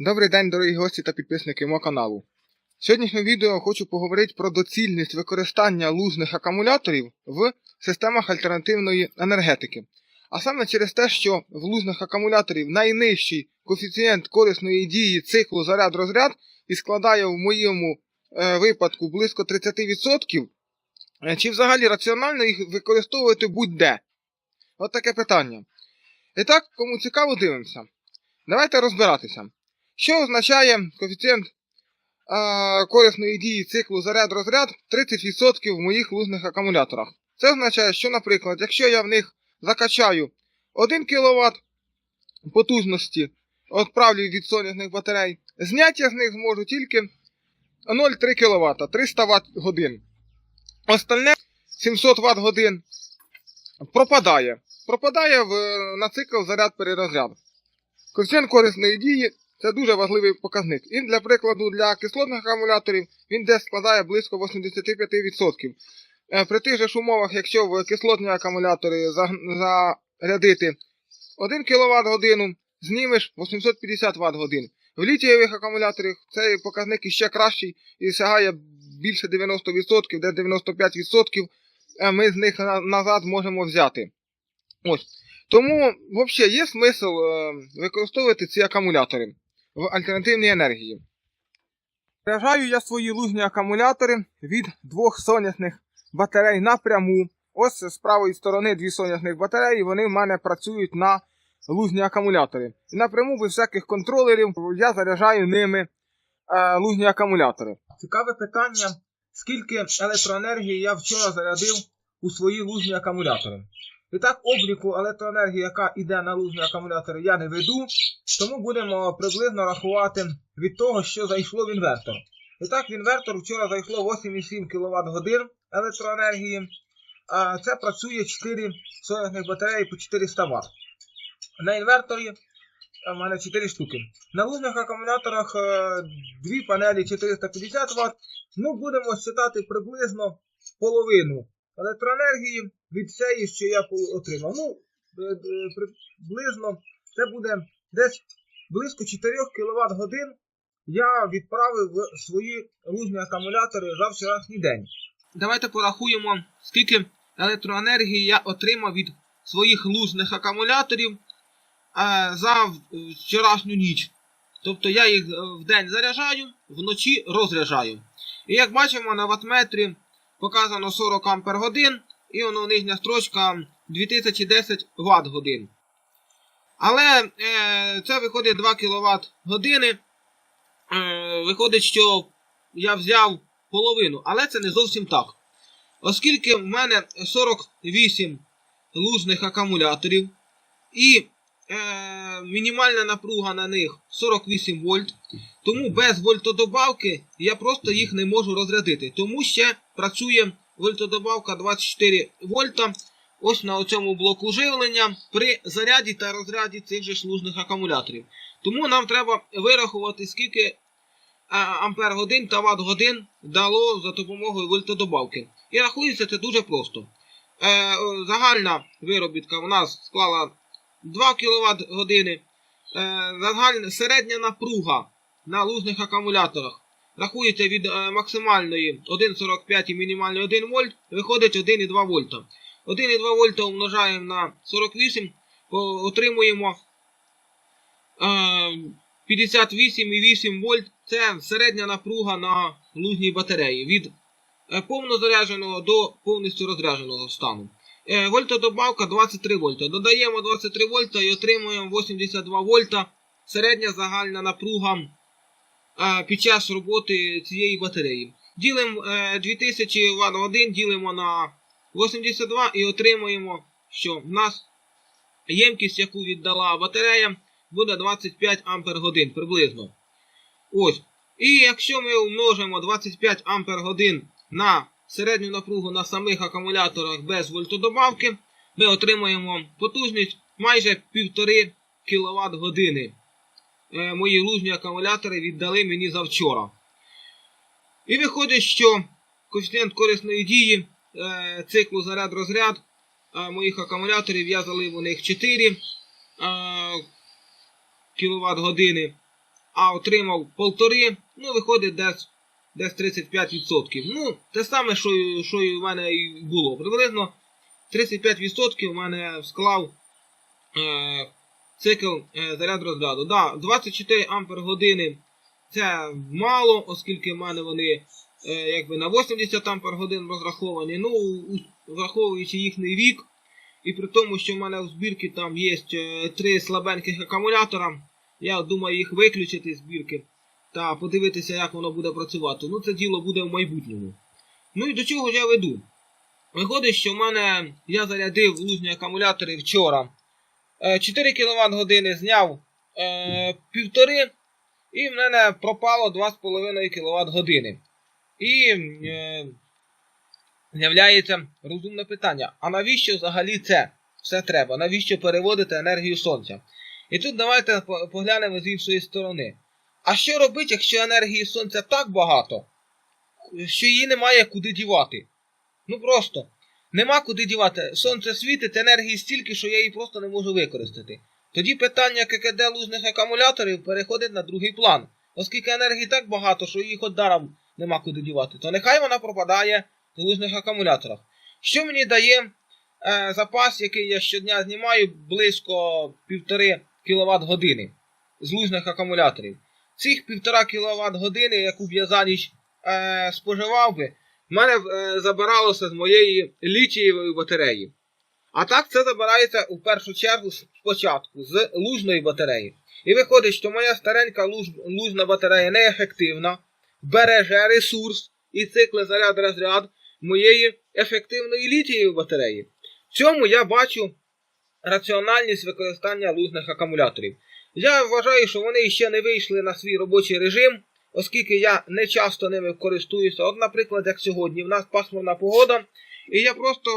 Добрий день, дорогі гості та підписники мого каналу. В сьогоднішньому відео хочу поговорити про доцільність використання лужних акумуляторів в системах альтернативної енергетики. А саме через те, що в лужних акумуляторів найнижчий коефіцієнт корисної дії циклу заряд-розряд і складає в моєму е, випадку близько 30%, е, чи взагалі раціонально їх використовувати будь-де? От таке питання. І так, кому цікаво, дивимося. Давайте розбиратися. Що означає коефіцієнт е, корисної дії циклу заряд-розряд 30% в моїх лужних акумуляторах? Це означає, що, наприклад, якщо я в них закачаю 1 кВт потужності, відправлю від сонячних батарей, зняти я з них зможу тільки 0,3 кВт, 300 Вт годин. Остальне 700 Вт годин пропадає. Пропадає в, на цикл заряд-перерозряд. Коефіцієнт корисної дії це дуже важливий показник. І для прикладу, для кислотних акумуляторів він десь складає близько 85%. Е, При тих же ж умовах, якщо в кислотні акумулятори зарядити 1 кВт годину, знімеш 850 Вт годин. В літієвих акумуляторах цей показник іще кращий і сягає більше 90%, де 95% е, ми з них назад можемо взяти. Ось. Тому, взагалі, є смисл е, використовувати ці акумулятори в альтернативній енергії. Заряджаю я свої лужні акумулятори від двох сонячних батарей напряму. Ось з правої сторони дві сонячних батареї, вони в мене працюють на лужні акумулятори. І напряму без всяких контролерів я заряджаю ними е, лужні акумулятори. Цікаве питання, скільки електроенергії я вчора зарядив у свої лужні акумулятори. І так, обліку електроенергії, яка йде на лужні акумулятори, я не веду, тому будемо приблизно рахувати від того, що зайшло в інвертор. І так, в інвертор вчора зайшло 8,7 кВт годин електроенергії, а це працює 4 сонячних батареї по 400 Вт. На інверторі в мене 4 штуки. На лужних акумуляторах е, дві панелі 450 Вт. Ну, будемо вважати приблизно половину електроенергії від цієї, що я отримав. Ну, е, е, приблизно це буде десь близько 4 кВт годин я відправив в свої лужні акумулятори за вчорашній день. Давайте порахуємо, скільки електроенергії я отримав від своїх лужних акумуляторів е, за вчорашню ніч. Тобто я їх в день заряджаю, вночі розряджаю. І як бачимо, на ватметрі показано 40 Ампер годин, і воно нижня строчка 2010 Вт годин. Але е, це виходить 2 кВт години. Е, виходить, що я взяв половину, але це не зовсім так. Оскільки в мене 48 лужних акумуляторів і е, мінімальна напруга на них 48 вольт, тому без вольтодобавки я просто їх не можу розрядити. Тому ще працює вольтодобавка 24 вольта ось на цьому блоку живлення при заряді та розряді цих же ж лужних акумуляторів. Тому нам треба вирахувати, скільки ампер годин та ватт годин дало за допомогою вольтодобавки. І рахується це дуже просто. Е, загальна виробітка у нас склала 2 кВт години. Е, середня напруга на лужних акумуляторах рахується від е, максимальної 1,45 і мінімальної 1 вольт, виходить 1,2 вольта. 1,2 вольта умножаємо на 48, отримуємо е, 58,8 вольт. Це середня напруга на лужній батареї від е, повно зарядженого до повністю розрядженого стану. Е, Вольтодобавка 23 вольта. Додаємо 23 вольта і отримуємо 82 вольта. Середня загальна напруга е, під час роботи цієї батареї. Ділимо е, 2000 Вт годин, ділимо на 82 і отримуємо, що в нас ємкість, яку віддала батарея, буде 25 Ампер приблизно. Ось. І якщо ми умножимо 25 Ампер на середню напругу на самих акумуляторах без вольтодобавки, ми отримаємо потужність майже 1,5 кВт години. Е, мої лужні акумулятори віддали мені завчора. І виходить, що коефіцієнт корисної дії е, циклу заряд-розряд е, моїх акумуляторів я залив у них 4 е, кВт години. а отримав полтори, ну виходить десь, десь 35%. Ну, те саме, що, що і в мене і було. Приблизно 35% в мене склав цикл е, заряд розряду. Да, 24 ампер години це мало, оскільки в мене вони е, якби на 80 ампер годин розраховані. Ну, враховуючи їхній вік, і при тому, що в мене в збірці там є е, три слабеньких акумулятора, я думаю їх виключити з збірки та подивитися, як воно буде працювати. Ну, це діло буде в майбутньому. Ну і до чого я веду? Виходить, що в мене я зарядив лужні акумулятори вчора. Е, 4 кВт години зняв е, півтори, і в мене пропало 2,5 кВт години. І е, з'являється розумне питання: а навіщо взагалі це все треба? Навіщо переводити енергію сонця? І тут давайте поглянемо з іншої сторони. А що робити, якщо енергії сонця так багато, що її немає куди дівати? Ну просто нема куди дівати. Сонце світить, енергії стільки, що я її просто не можу використати. Тоді питання ККД лужних акумуляторів переходить на другий план. Оскільки енергії так багато, що їх от даром нема куди дівати, то нехай вона пропадає в лужних акумуляторах. Що мені дає е, запас, який я щодня знімаю, близько 1,5 кВт години з лужних акумуляторів. Цих 1,5 кВт години, яку б я за ніч е, споживав би, в мене е, забиралося з моєї літієвої батареї. А так це забирається у першу чергу спочатку з лужної батареї. І виходить, що моя старенька луж, лужна батарея неефективна, береже ресурс і цикли заряд-розряд моєї ефективної літієвої батареї. В цьому я бачу раціональність використання лужних акумуляторів. Я вважаю, що вони ще не вийшли на свій робочий режим, оскільки я не часто ними користуюся. От, наприклад, як сьогодні, в нас пасмурна погода, і я просто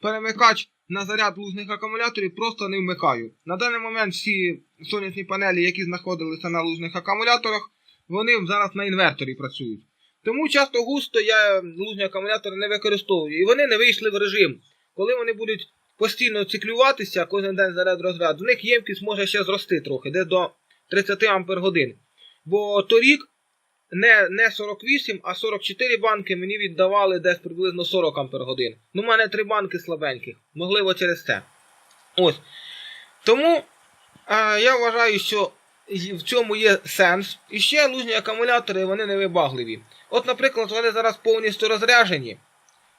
перемикач на заряд лужних акумуляторів просто не вмикаю. На даний момент всі сонячні панелі, які знаходилися на лужних акумуляторах, вони зараз на інверторі працюють. Тому часто густо я лужні акумулятори не використовую. І вони не вийшли в режим. Коли вони будуть постійно циклюватися, кожен день заряд розряд, в них ємкість може ще зрости трохи, десь до 30 ампер годин. Бо торік не, не 48, а 44 банки мені віддавали десь приблизно 40 ампер годин. Ну, в мене три банки слабеньких, можливо, через це. Ось. Тому е, я вважаю, що в цьому є сенс. І ще лужні акумулятори вони невибагливі. От, наприклад, вони зараз повністю розряжені.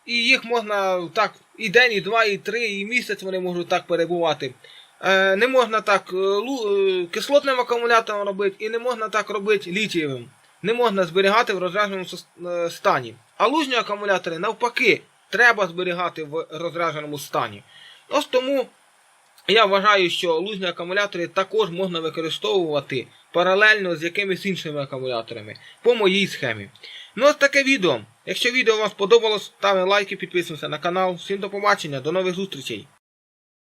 І їх можна так і день, і два, і три, і місяць вони можуть так перебувати. Е, не можна так е, е, кислотним акумулятором робити, і не можна так робити літієвим. Не можна зберігати в розрядженому стані. А лужні акумулятори навпаки треба зберігати в розрядженому стані. Ось тому я вважаю, що лужні акумулятори також можна використовувати паралельно з якимись іншими акумуляторами по моїй схемі. Ну ось таке відео. Якщо відео вам сподобалось, ставимо лайки, підписуємося на канал. Всім до побачення, до нових зустрічей.